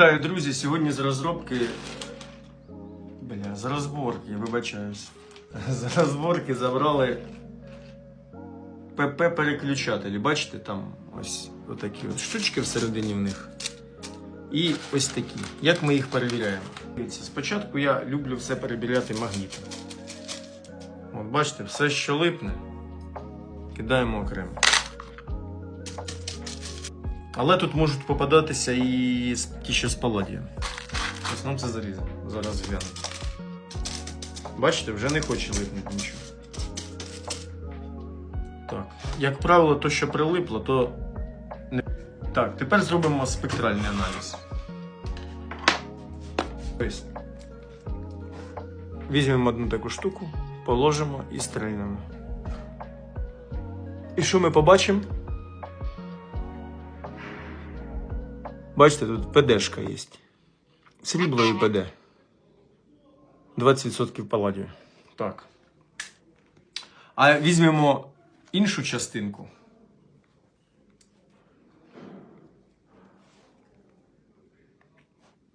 Вітаю, друзі! Сьогодні з розробки. Бля, з розборки, вибачаюсь. З розборки забрали ПП переключателі. Бачите, там ось отакі от штучки всередині в них. І ось такі. Як ми їх перевіряємо? Спочатку я люблю все перевіряти магнітом. От бачите, все, що липне, кидаємо окремо. Але тут можуть попадатися і ті, що з паладієм. В основному це залізо. Зараз гляну. Бачите, вже не хоче липнути нічого. Так. Як правило, то, що прилипло, то не. Так, тепер зробимо спектральний аналіз. Ось. Візьмемо одну таку штуку, положимо і стрельнемо. І що ми побачимо? Бачите, тут ПДшка є. Срібло і ПД. 20% паладію. Так. А візьмемо іншу частинку.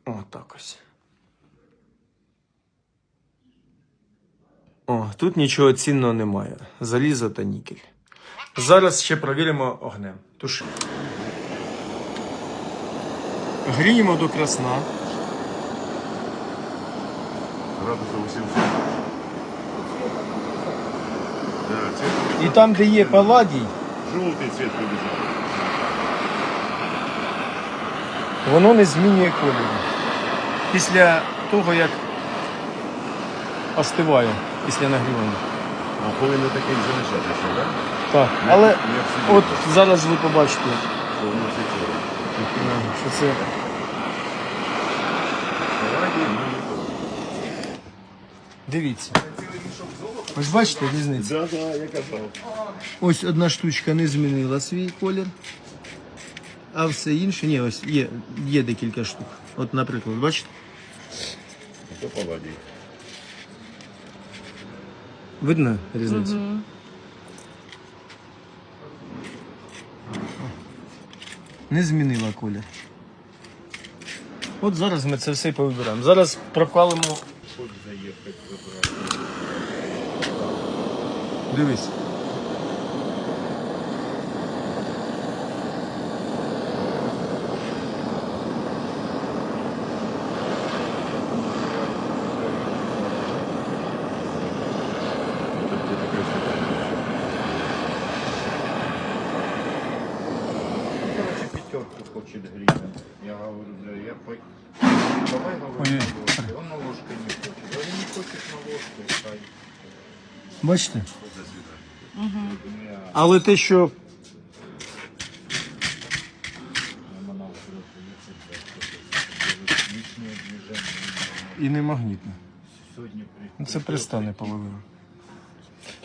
О, так ось. О, тут нічого цінного немає. Залізо та нікель. Зараз ще провіримо огнем. Тушимо. Гріємо до красна. Градусов 800. Да, цвет, І там, де є паладій, желтый цвет побежал. воно не змінює кольору. Після того, як остиває після нагрівання. А повинно таке і залишатися, так? Так, але не всі от зараз ви побачите, Що воно все чорне. Що це. Дивіться. Ось бачите різницю? Да, да, я казав. Ось одна штучка не змінила свій колір, а все інше, ні, ось є, є декілька штук. От, наприклад, бачите? Це паладій. Видно різницю? Не змінила колір. От зараз ми це все повибираємо. Зараз забрати. Дивись. Хочет гривен. Я говорю, да, я по... Давай говорю, на ложке. Он на ложке не хочет. Да не хочет на ложке. хай. Бачите? Я- Але те, що і не магнітно. Ну, Це пристане половина.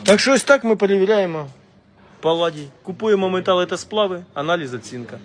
Так що ось так ми перевіряємо паладій. Купуємо метали та сплави, аналіз оцінка.